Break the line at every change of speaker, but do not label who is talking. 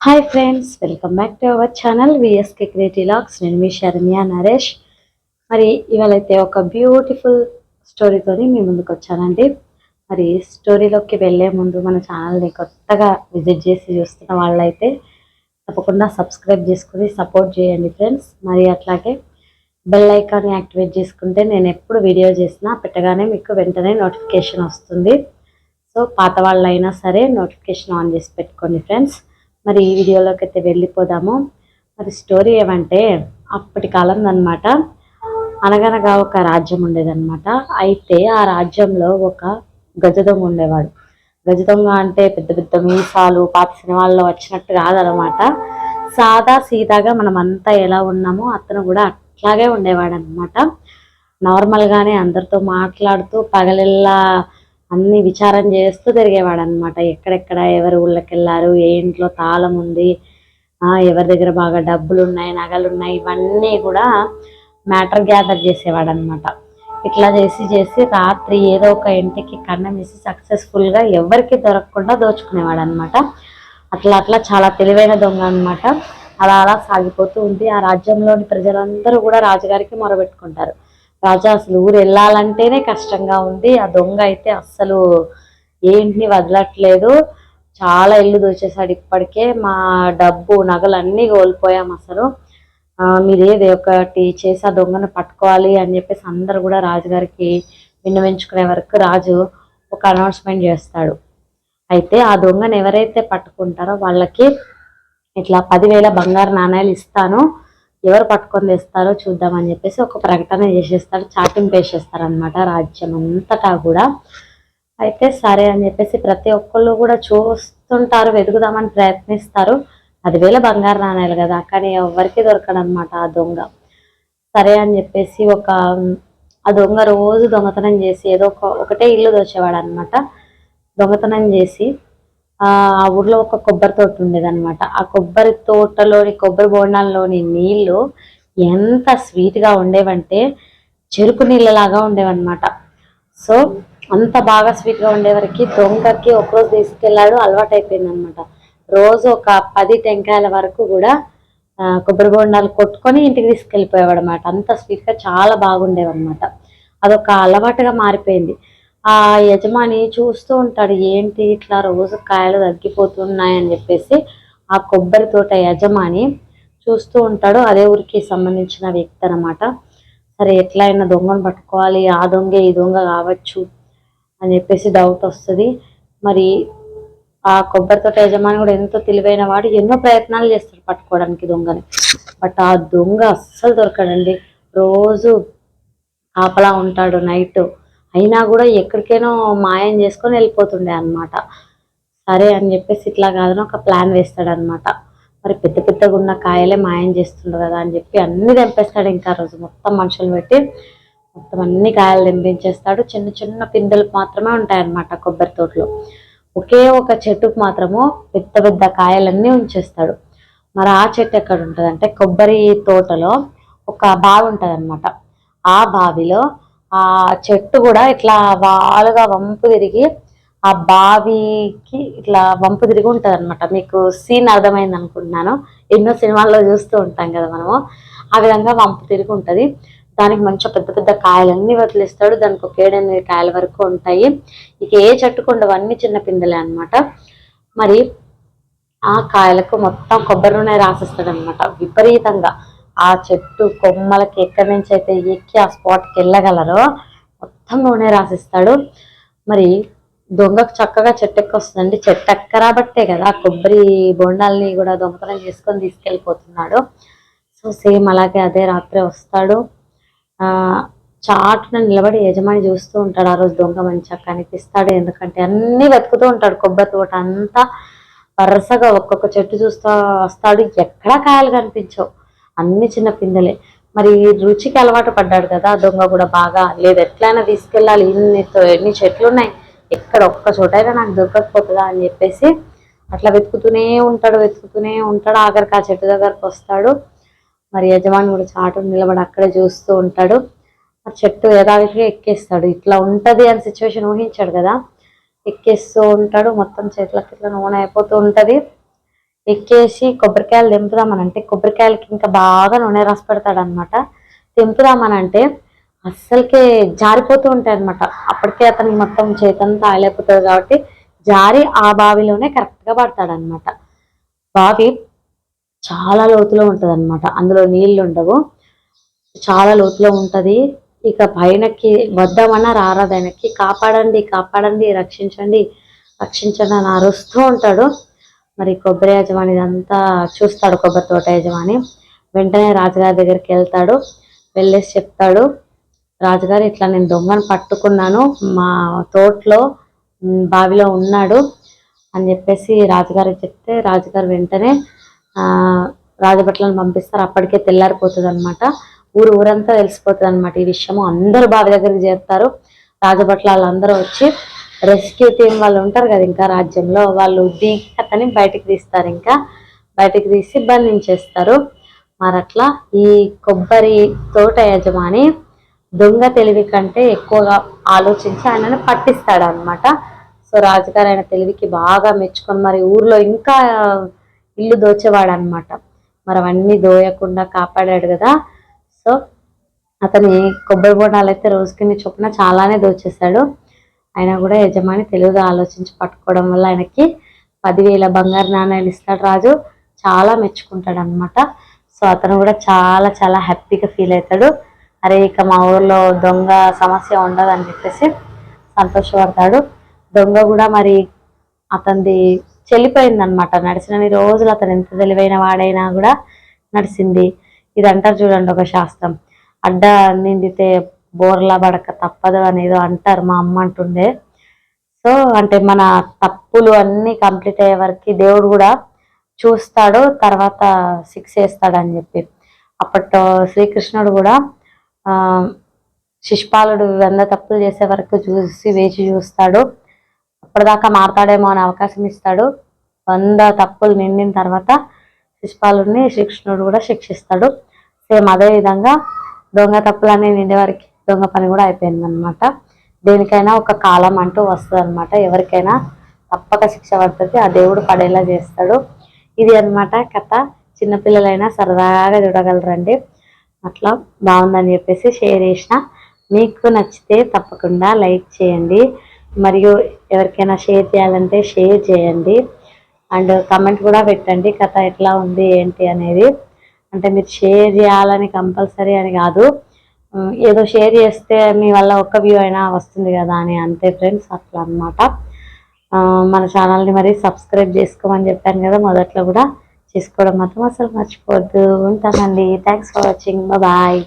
Hi friends welcome back to our channel VSK creative locks నేను మీ శరణ్య నరేష్ మరి ఇవాళైతే ఒక బ్యూటిఫుల్ స్టోరీతోని మీ ముందుకు వచ్చానండి. మరి స్టోరీలోకి వెళ్ళే ముందు మన ఛానల్ని కొత్తగా విజిట్ చేసి చూస్తున్న వాళ్ళైతే తప్పకుండా సబ్స్క్రైబ్ చేసుకుని సపోర్ట్ చేయండి ఫ్రెండ్స్ మరి అట్లాగే బెల్ ఐకాన్ యాక్టివేట్ చేసుకుంటే నేను ఎప్పుడు వీడియో చేసినా పెట్టగానే మీకు వెంటనే నోటిఫికేషన్ వస్తుంది. సో పాత వాళ్ళైనా సరే నోటిఫికేషన్ ఆన్ చేసి పెట్టుకోండి ఫ్రెండ్స్ మరి ఈ వీడియోలోకి అయితే వెళ్ళిపోదాము. మరి స్టోరీ ఏమంటే అప్పటి కాలం అనమాట అనగనగా ఒక రాజ్యం ఉండేదన్నమాట. అయితే ఆ రాజ్యంలో ఒక గజ దొంగ ఉండేవాడు. గజ దొంగ అంటే పెద్ద పెద్ద మీసాలు పాత సినిమాల్లో వచ్చినట్టు కాదనమాట సాదా సీదాగా మనం అంతా ఎలా ఉన్నామో అతను కూడా అట్లాగే ఉండేవాడు అనమాట నార్మల్గానే అందరితో మాట్లాడుతూ పగలెల్లా అన్ని విచారం చేస్తూ తిరిగేవాడు అనమాట ఎక్కడెక్కడ ఎవరి ఊళ్ళకి వెళ్ళారు ఏ ఇంట్లో తాళం ఉంది ఆ, ఎవరి దగ్గర బాగా డబ్బులు ఉన్నాయి నగలు ఉన్నాయి ఇవన్నీ కూడా మ్యాటర్ గ్యాదర్ చేసేవాడు అనమాట ఇట్లా చేసి చేసి రాత్రి ఏదో ఒక ఇంటికి కన్నం వేసి సక్సెస్ఫుల్గా ఎవరికి దొరకకుండా దోచుకునేవాడు అనమాట అట్లా అట్లా చాలా తెలివైన దొంగ అనమాట అలా అలా సాగిపోతూ ఉంది ఆ రాజ్యంలోని ప్రజలందరూ కూడా రాజుగారికి మొరబెట్టుకుంటారు. రాజా అసలు ఊరు వెళ్ళాలంటేనే కష్టంగా ఉంది. ఆ దొంగ అయితే అస్సలు ఏంటిని వదలట్లేదు. చాలా ఇల్లు దోచేశాడు ఇప్పటికే. మా డబ్బు నగలు అన్నీ కోల్పోయాం అసలు. మీరేది మీరు ఏది ఒకటి చేసి ఆ దొంగను పట్టుకోవాలి అని చెప్పేసి అందరు కూడా రాజుగారికి విన్నవించుకునే వరకు రాజు ఒక అనౌన్స్మెంట్ చేస్తాడు. అయితే ఆ దొంగను ఎవరైతే పట్టుకుంటారో వాళ్ళకి ఇట్లా పదివేల బంగారు నాణ్యాలు ఇస్తాను. ఎవరు పట్టుకొని తెస్తారో చూద్దామని చెప్పేసి ఒక ప్రకటన చేసేస్తారు చాటింపు వేసేస్తారు అనమాట రాజ్యం అంతటా కూడా. అయితే సరే అని చెప్పేసి ప్రతి ఒక్కళ్ళు కూడా చూస్తుంటారు వెతుకుదామని ప్రయత్నిస్తారు. పదివేల బంగారు నాణాలు కదా కానీ ఎవరికి దొరకడనమాట ఆ దొంగ. సరే అని చెప్పేసి ఒక ఆ దొంగ రోజు దొంగతనం చేసి ఏదో ఒక ఒకటే ఇల్లు దోచేవాడు అనమాట దొంగతనం చేసి ఆ ఊర్లో ఒక కొబ్బరి తోట ఉండేదన్నమాట. ఆ కొబ్బరి తోటలోని కొబ్బరి బోండాల్లోని నీళ్ళు ఎంత స్వీట్గా గా ఉండేవంటే చెరుకు నీళ్ళలాగా ఉండేవన్నమాట. సో అంత బాగా స్వీట్గా గా ఉండేవరకు దొంగకి ఒకరోజు తీసుకెళ్ళాడు అలవాటు అయిపోయింది అనమాట రోజు ఒక పది టెంకాయల వరకు కూడా కొబ్బరి బోండాలు కొట్టుకొని ఇంటికి తీసుకెళ్ళిపోయేవాడు అనమాట అంత స్వీట్గా గా చాలా బాగుండేవన్నమాట. అదొక అలవాటుగా మారిపోయింది. ఆ యజమాని చూస్తూ ఉంటాడు ఏంటి ఇట్లా రోజు కాయలు తగ్గిపోతున్నాయని చెప్పేసి ఆ కొబ్బరి తోట యజమాని చూస్తూ ఉంటాడు. అదే ఊరికి సంబంధించిన వ్యక్తి అనమాట సరే ఎట్లా అయినా దొంగను పట్టుకోవాలి ఆ దొంగ ఈ దొంగ కావచ్చు అని చెప్పేసి డౌట్ వస్తుంది. మరి ఆ కొబ్బరి తోట యజమాని కూడా ఎంతో తెలివైన వాడు ఎన్నో ప్రయత్నాలు చేస్తాడు పట్టుకోవడానికి దొంగని. బట్ ఆ దొంగ అస్సలు దొరకడండి. రోజు కాపలా ఉంటాడు నైట్. అయినా కూడా ఎక్కడికైనా మాయం చేసుకొని వెళ్ళిపోతుండే అన్నమాట. సరే అని చెప్పేసి ఇట్లా కాదని ఒక ప్లాన్ వేస్తాడనమాట మరి పెద్ద పెద్దగా ఉన్న కాయలే మాయం చేస్తుండ్రు కదా అని చెప్పి అన్ని తెంపేస్తాడు ఇంకా రోజు. మొత్తం మనుషులు పెట్టి మొత్తం అన్ని కాయలు తెంపించేస్తాడు. చిన్న చిన్న పిందెలు మాత్రమే ఉంటాయన్నమాట కొబ్బరి తోటలో. ఒకే ఒక చెట్టుకు మాత్రము పెద్ద పెద్ద కాయలన్నీ ఉంచేస్తాడు. మరి ఆ చెట్టు ఎక్కడ ఉంటుంది అంటే కొబ్బరి తోటలో ఒక బావి ఉంటుంది అనమాట ఆ బావిలో ఆ చెట్టు కూడా ఇట్లా వాలుగా వంపు తిరిగి ఆ బావికి ఇట్లా వంపు తిరిగి ఉంటుంది అనమాట మీకు సీన్ అర్థమైంది అనుకుంటున్నాను. ఎన్నో సినిమాల్లో చూస్తూ ఉంటాం కదా మనము. ఆ విధంగా వంపు తిరిగి ఉంటుంది. దానికి మంచిగా పెద్ద పెద్ద కాయలన్నీ వదిలిస్తాడు. దానికి ఒక ఏడెనిమిది కాయల వరకు ఉంటాయి. ఇక ఏ చెట్టుకుండవన్నీ అన్ని చిన్న పిందెలే అన్నమాట. మరి ఆ కాయలకు మొత్తం కొబ్బరి నూనె రాసిస్తాడు అనమాట విపరీతంగా. ఆ చెట్టు కొమ్మలకి ఎక్కడి నుంచి అయితే ఎక్కి ఆ స్పాట్కి వెళ్ళగలరో మొత్తం నూనె రాసిస్తాడు. మరి దొంగకు చక్కగా చెట్టు వస్తుందండి చెట్టెక్క రాబట్టే కదా. కొబ్బరి బొండాల్ని కూడా దొంగతనం చేసుకొని తీసుకెళ్ళిపోతున్నాడు. సో సేమ్ అలాగే అదే రాత్రి వస్తాడు. ఆ చాటున నిలబడి యజమాని చూస్తూ ఉంటాడు. ఆ రోజు దొంగ మంచిగా కనిపిస్తాడు. ఎందుకంటే అన్ని వెతుకుతూ ఉంటాడు. కొబ్బరి తోట అంతా వరుసగా ఒక్కొక్క చెట్టు చూస్తా వస్తాడు. ఎక్కడా కాయలు కనిపించవు. అన్ని చిన్న పిందెలే. మరి రుచికి అలవాటు పడ్డాడు కదా దొంగ కూడా బాగా. లేదు ఎట్లయినా తీసుకెళ్ళాలి. ఇన్ని ఎన్ని చెట్లు ఉన్నాయి ఎక్కడ ఒక్క చోటైనా నాకు దొరకకపోతుందా అని చెప్పేసి అట్లా వెతుకుతూనే ఉంటాడు వెతుకుతూనే ఉంటాడు. ఆఖరికి ఆ చెట్టు దగ్గరకు వస్తాడు. మరి యజమాని కూడా చాటు నిలబడి అక్కడే చూస్తూ ఉంటాడు. ఆ చెట్టు యథావిధిగా ఎక్కేస్తాడు. ఇట్లా ఉంటది అని సిచ్యువేషన్ ఊహించాడు కదా. ఎక్కేస్తూ ఉంటాడు. మొత్తం చెట్లకి ఇట్లా నూనె అయిపోతూ ఉంటది. ఎక్కేసి కొబ్బరికాయలు తెంపుదామనంటే కొబ్బరికాయలకి ఇంకా బాగా నూనె రాసి పెడతాడు అనమాట దింపుదామనంటే అస్సలకే జారిపోతూ ఉంటాయి అనమాట అప్పటికే అతనికి మొత్తం చేతంతా ఆయిలైపోతుంది కాబట్టి జారి ఆ బావిలోనే కరెక్ట్గా పడతాడు అనమాట బావి చాలా లోతులో ఉంటుంది అనమాట అందులో నీళ్ళు ఉండవు. చాలా లోతులో ఉంటుంది. ఇక పైనకి వద్దామన్నా రారాదు ఆయనకి కాపాడండి కాపాడండి రక్షించండి రక్షించండి అని అరుస్తూ ఉంటాడు. మరి కొబ్బరి యజమాని ఇదంతా చూస్తాడు కొబ్బరి తోట యజమాని. వెంటనే రాజుగారి దగ్గరికి వెళ్తాడు. వెళ్ళేసి చెప్తాడు రాజుగారు ఇట్లా నేను దొంగను పట్టుకున్నాను. మా తోటలో బావిలో ఉన్నాడు. అని చెప్పేసి రాజుగారికి చెప్తే రాజుగారు వెంటనే ఆ రాజభట్లను పంపిస్తారు. అప్పటికే తెల్లారిపోతుంది అనమాట ఊరు ఊరంతా తెలిసిపోతుంది అనమాట ఈ విషయము. అందరూ బావి దగ్గరికి చేస్తారు రాజభట్ల వాళ్ళందరూ వచ్చి రెస్క్యూ టీం వాళ్ళు ఉంటారు కదా ఇంకా రాజ్యంలో వాళ్ళు దిగి అతని బయటకు తీస్తారు ఇంకా. బయటకు తీసి బంధించేస్తారు. మరి అట్లా ఈ కొబ్బరి తోట యజమాని దొంగ తెలివి కంటే ఎక్కువగా ఆలోచించి ఆయనను పట్టిస్తాడు అనమాట సో రాజుగారు ఆయన తెలివికి బాగా మెచ్చుకొని మరి ఊర్లో ఇంకా ఇల్లు దోచేవాడు అనమాట మరి అవన్నీ దోయకుండా కాపాడాడు కదా. సో అతని కొబ్బరి బొండాలు అయితే రోజుకి చొప్పున చాలానే దోచేశాడు. అయినా కూడా యజమాని తెలివిగా ఆలోచించి పట్టుకోవడం వల్ల ఆయనకి పదివేల బంగారు నాణ్యాలు ఇస్తాడు రాజు. చాలా మెచ్చుకుంటాడు అనమాట సో అతను కూడా చాలా చాలా హ్యాపీగా ఫీల్ అవుతాడు. అరే ఇక మా ఊర్లో దొంగ సమస్య ఉండదు అని చెప్పేసి సంతోషపడతాడు. దొంగ కూడా మరి అతనిది చెల్లిపోయింది అనమాట నడిచినన్ని రోజులు అతను ఎంత తెలివైన వాడైనా కూడా నడిచింది. ఇది అంటారు చూడండి ఒక శాస్త్రం. అడ్డ నిండితే బోర్లా పడక తప్పదు అనేది అంటారు మా అమ్మ అంటుండే. సో అంటే మన తప్పులు అన్నీ కంప్లీట్ అయ్యే వరకు దేవుడు కూడా చూస్తాడు తర్వాత శిక్ష వేస్తాడని అని చెప్పి. అప్పట్లో శ్రీకృష్ణుడు కూడా ఆ శిష్పాలుడు వంద తప్పులు చేసే వరకు చూసి వేచి చూస్తాడు. అప్పటిదాకా మారతాడేమో అని అవకాశం ఇస్తాడు. వంద తప్పులు నిండిన తర్వాత శిష్పాలుడిని శ్రీకృష్ణుడు కూడా శిక్షిస్తాడు. సేమ్ అదే విధంగా దొంగ తప్పులన్నీ నిండే వరకు దొంగ పని కూడా అయిపోయింది అనమాట దేనికైనా ఒక కాలం అంటూ వస్తుంది అనమాట ఎవరికైనా తప్పక శిక్ష పడుతుంది. ఆ దేవుడు పడేలా చేస్తాడు. ఇది అన్నమాట కథ. చిన్నపిల్లలైనా సరదాగా చూడగలరండి. అట్లా బాగుందని చెప్పేసి షేర్ చేసిన. మీకు నచ్చితే తప్పకుండా లైక్ చేయండి. మరియు ఎవరికైనా షేర్ చేయాలంటే షేర్ చేయండి. అండ్ కమెంట్ కూడా పెట్టండి. కథ ఎట్లా ఉంది ఏంటి అనేది. అంటే మీరు షేర్ చేయాలని కంపల్సరీ అని కాదు. ఏదో షేర్ చేస్తే మీ వల్ల ఒక్క వ్యూ అయినా వస్తుంది కదా అని అంతే ఫ్రెండ్స్ అట్లా అనమాట మన ఛానల్ని మరి సబ్స్క్రైబ్ చేసుకోమని చెప్పాను కదా మొదట్లో కూడా చేసుకోవడం మాత్రం అసలు మర్చిపోవద్దు. ఉంటానండి. Thanks for watching bye